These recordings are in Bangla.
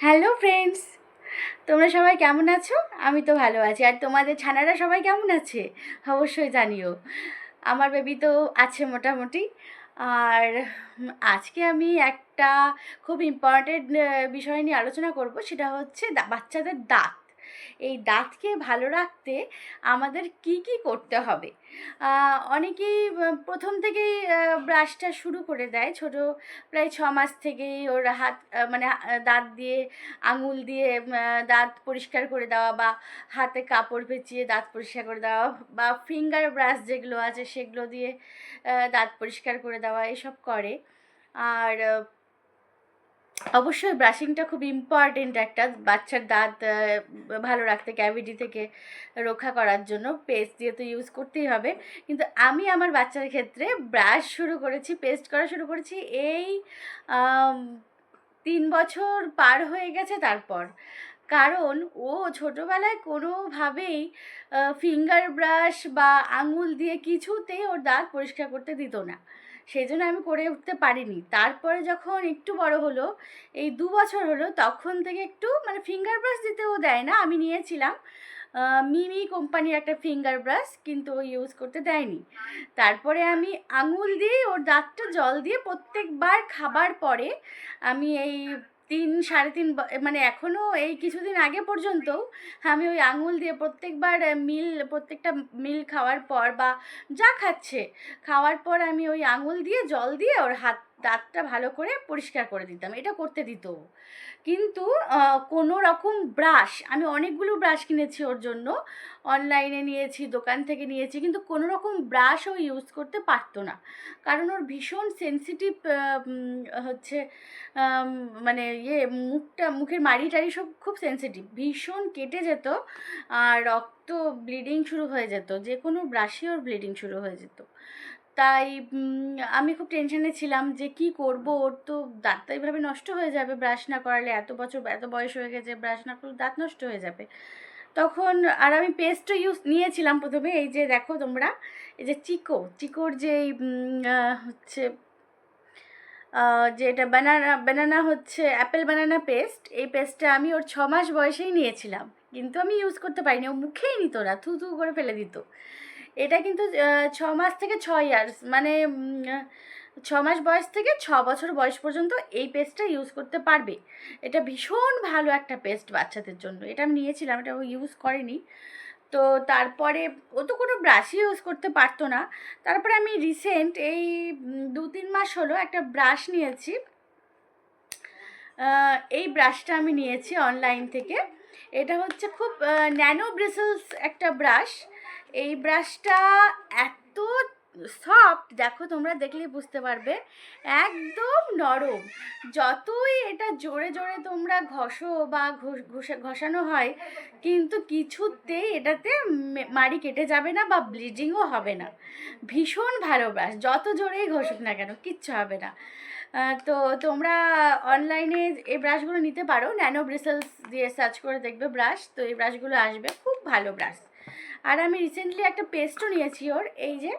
হ্যালো ফ্রেন্ডস তোমরা সবাই কেমন আছো? আমি তো ভালো আছি। আর তোমাদের ছানারা সবাই কেমন আছে? অবশ্যই জানিও। আমার বেবি তো আছে মোটামুটি। আর আজকে আমি একটা খুব ইম্পর্টেন্ট বিষয় নিয়ে আলোচনা করব। সেটা হচ্ছে বাচ্চাদের দাঁত। এই দাঁতকে ভালো রাখতে আমাদের কি কি করতে হবে? অনেকেই প্রথম থেকেই ব্রাশটা শুরু করে দেয়। ছোট প্রায় ছ মাস থেকেই ওর হাত মানে দাঁত দিয়ে, আঙুল দিয়ে দাঁত পরিষ্কার করে দেওয়া বা হাতে কাপড় পেঁচিয়ে দাঁত পরিষ্কার করে দেওয়া বা ফিঙ্গার ব্রাশ যেগুলো আছে সেগুলো দিয়ে দাঁত পরিষ্কার করে দেওয়া এসব করে। আর অবশ্যই ব্রাশিংটা খুব ইম্পর্টেন্ট একটা বাচ্চার দাঁত ভালো রাখতে ক্যাভিটি থেকে রক্ষা করার জন্য পেস্ট দিয়ে তো ইউজ করতেই হবে। কিন্তু আমি আমার বাচ্চার ক্ষেত্রে ব্রাশ শুরু করেছি পেস্ট করা শুরু করেছি এই তিন বছর পার হয়ে গেছে তারপর। কারণ ও ছোটোবেলায় কোনোভাবেই ফিঙ্গার ব্রাশ বা আঙুল দিয়ে কিছুতেই ওর দাঁত পরিষ্কার করতে দিত না। সেই জন্য আমি করে উঠতে পারিনি। তারপরে যখন একটু বড় হলো, এই দু বছর হলো, তখন থেকে একটু মানে ফিঙ্গার ব্রাশ দিতেও দেয় না, আমি নিয়েছিলাম। মিমি কোম্পানির একটা ফিঙ্গার ব্রাশ কিন্তু ও ইউজ করতে দেয়নি। তারপরে আমি আঙুল দিয়ে, ওর দাঁতটা জল দিয়ে প্রত্যেকবার খাবার পরে আমি এই তিন, সাড়ে তিন মানে এখনও এই কিছুদিন আগে পর্যন্ত আমি ওই আঙুল দিয়ে প্রত্যেকবার মিল, প্রত্যেকটা মিল খাওয়ার পর বা যা খাচ্ছে, খাওয়ার পর আমি ওই আঙুল দিয়ে জল দিয়ে ওর হাত দাঁতটা ভালো করে পরিষ্কার করে দিতাম, এটা করতে দিত। কিন্তু কোনো রকম ব্রাশ আমি অনেকগুলো ব্রাশ কিনেছি ওর জন্য অনলাইনে নিয়েছি, দোকান থেকে নিয়েছি, কিন্তু কোনো রকম ব্রাশ ও ইউজ করতে পারতো না। কারণ ওর ভীষণ সেন্সিটিভ হচ্ছে মানে ইয়ে মুখটা, মুখের মাড়ি টাড়ি সব খুব সেন্সিটিভ ভীষণ কেটে যেত, আর রক্ত ব্লিডিং শুরু হয়ে যেত যে কোনো ব্রাশে ওর ব্লিডিং শুরু হয়ে যেত। তাই আমি খুব টেনশনে ছিলাম যে কি করব? ওর তো দাঁত তো এইভাবে নষ্ট হয়ে যাবে ব্রাশ না করালে এত বছর এত বয়স হয়ে গেছে ব্রাশ না করলে দাঁত নষ্ট হয়ে যাবে। তখন আর আমি পেস্টও ইউজ নিয়েছিলাম প্রথমে এই যে দেখো তোমরা এই যে চিকো চিকোর যে হচ্ছে আহ, যেটা বানানা বানানা হচ্ছে অ্যাপেল বানানা পেস্ট এই পেস্টটা আমি ওর ছ মাস বয়সেই নিয়েছিলাম। কিন্তু আমি ইউজ করতে পারিনি ও মুখেই নিত না থু থু করে ফেলে দিত। এটা কিন্তু ছ মাস থেকে ছ ইয়ার্স মানে ছ মাস বয়স থেকে ছ বছর বয়স পর্যন্ত এই পেস্টটা ইউজ করতে পারবে। এটা ভীষণ ভালো একটা পেস্ট বাচ্চাদের জন্য। এটা আমি নিয়েছিলাম, এটা ও ইউজ করেনি। তো তারপরে ও তো কোনো ব্রাশই ইউজ করতে পারতো না। তারপরে আমি রিসেন্ট এই দু তিন মাস হলো একটা ব্রাশ নিয়েছি। এই ব্রাশটা আমি নিয়েছি অনলাইন থেকে। এটা হচ্ছে খুব ন্যানো ব্রিসেলস একটা ব্রাশ এই ব্রাশটা এত সফট দেখো তোমরা দেখলেই বুঝতে পারবে, একদম নরম। যতই এটা জোরে জোরে তোমরা ঘষো বা ঘষ- ঘষা- ঘষানো হয়, কিন্তু কিছুতেই এটাতে মাড়ি কেটে যাবে না বা ব্লিডিংও হবে না। ভীষণ ভালো ব্রাশ যত জোরেই ঘষুক না কেন, কিচ্ছু হবে না। তো তোমরা অনলাইনে এই ব্রাশগুলো নিতে পারো ন্যানো ব্রিসেলস দিয়ে সার্চ করে দেখবে ব্রাশ তো এই ব্রাশগুলো আসবে, খুব ভালো ব্রাশ আর আমি রিসেন্টলি একটা পেস্টও নিয়েছি ওর, এই যে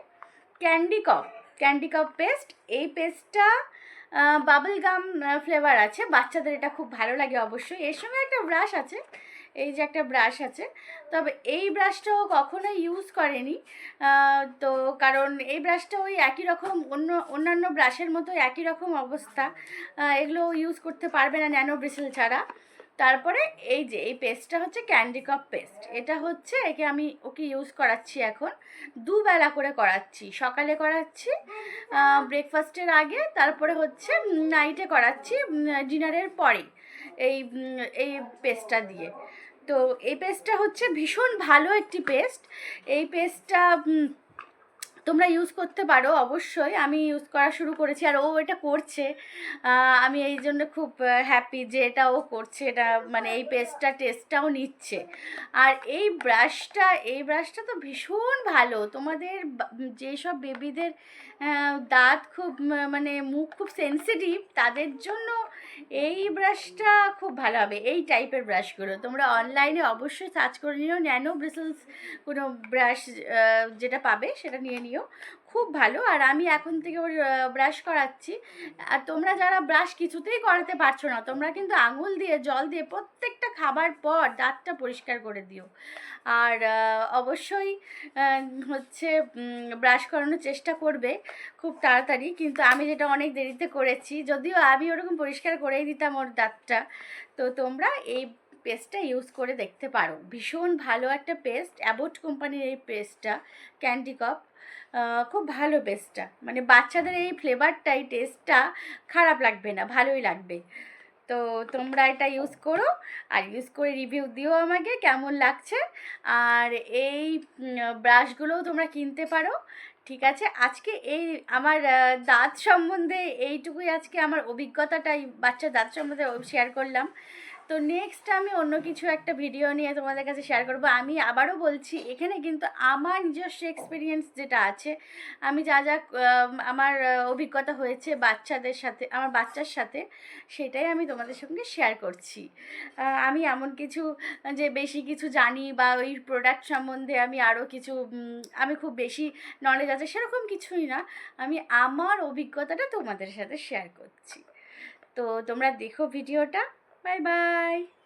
ক্যান্ডি কপ ক্যান্ডি কপ পেস্ট এই পেস্টটা বাবল গাম ফ্লেভার আছে, বাচ্চাদের এটা খুব ভালো লাগে অবশ্যই। এর সঙ্গে একটা ব্রাশ আছে, এই যে একটা ব্রাশ আছে, তবে এই ব্রাশটাও কখনো ইউজ করেনি তো কারণ এই ব্রাশটা ওই একই রকম, অন্য, অন্যান্য ব্রাশের মতো একই রকম অবস্থা এগুলো ইউজ করতে পারবে না ন্যানো ব্রিসেল ছাড়া। তারপরে এই যে, এই পেস্টটা হচ্ছে ক্যান্ডি কাপ পেস্ট এটা হচ্ছে একে আমি ওকে ইউজ করাচ্ছি এখন। দুবেলা করে করাচ্ছি। সকালে করাচ্ছি ব্রেকফাস্টের আগে, তারপরে হচ্ছে নাইটে করাচ্ছি ডিনারের পরে এই এই পেস্টটা দিয়ে। তো এই পেস্টটা হচ্ছে ভীষণ ভালো একটি পেস্ট এই পেস্টটা তোমরা ইউজ করতে পারো, অবশ্যই। আমি ইউজ করা শুরু করেছি আর ও এটা করছে। আমি এই জন্য খুব হ্যাপি যে এটা ও করছে। এটা মানে এই পেস্টটা টেস্টটাও নিচ্ছে। আর এই ব্রাশটা এই ব্রাশটা তো ভীষণ ভালো। তোমাদের যেসব বেবিদের দাঁত খুব মানে মুখ খুব সেন্সিটিভ তাদের জন্য এই ব্রাশটা খুব ভালো হবে, এই টাইপের ব্রাশগুলো তোমরা অনলাইনে অবশ্যই সার্চ করে নিও ন্যানো ব্রিসেলস কোনো ব্রাশ যেটা পাবে সেটা নিয়ে নিও। খুব ভালো। আর আমি এখন থেকে ওর ব্রাশ করাচ্ছি। আর তোমরা যারা ব্রাশ কিছুতেই করাতে পারছ না, তোমরা কিন্তু আঙুল দিয়ে, জল দিয়ে প্রত্যেকটা খাবার পর দাঁতটা পরিষ্কার করে দিও। আর অবশ্যই হচ্ছে ব্রাশ করানোর চেষ্টা করবে খুব তাড়াতাড়ি। কিন্তু আমি যেটা অনেক দেরিতে করেছি, যদিও আমি ওরকম পরিষ্কার করেই দিতাম ওর দাঁতটা। তো তোমরা এই পেস্টটা ইউজ করে দেখতে পারো। ভীষণ ভালো একটা পেস্ট। অ্যাবোট কোম্পানির এই পেস্টটা, ক্যান্ডি কাপ খুব ভালো পেস্টটা। মানে বাচ্চাদের এই ফ্লেভারটাই, টেস্টটা খারাপ লাগবে না, ভালোই লাগবে। তো তোমরা এটা ইউজ করো আর ইউজ করে রিভিউ দিও আমাকে কেমন লাগছে। আর এই ব্রাশগুলোও তোমরা কিনতে পারো। ঠিক আছে? আজকে এই আমার দাঁত সম্বন্ধে এইটুকুই আজকে আমার অভিজ্ঞতাটাই, বাচ্চার দাঁত সম্বন্ধে শেয়ার করলাম। তো নেক্সট আমি অন্য কিছু একটা ভিডিও নিয়ে তোমাদের কাছে শেয়ার করব। আমি আবারও বলছি, এখানে কিন্তু আমার নিজস্ব এক্সপিরিয়েন্স যেটা আছে, আমি যা যা আমার অভিজ্ঞতা হয়েছে বাচ্চাদের সাথে, আমার বাচ্চার সাথে, সেটাই আমি তোমাদের সঙ্গে শেয়ার করছি। আমি এমন কিছু, যে বেশি কিছু জানি বা ওই প্রোডাক্ট সম্বন্ধে আমি আরও কিছু আমি খুব বেশি নলেজ আছে সেরকম কিছুই না। আমি আমার অভিজ্ঞতাটা তোমাদের সাথে শেয়ার করছি। তো তোমরা দেখো ভিডিওটা Bye bye.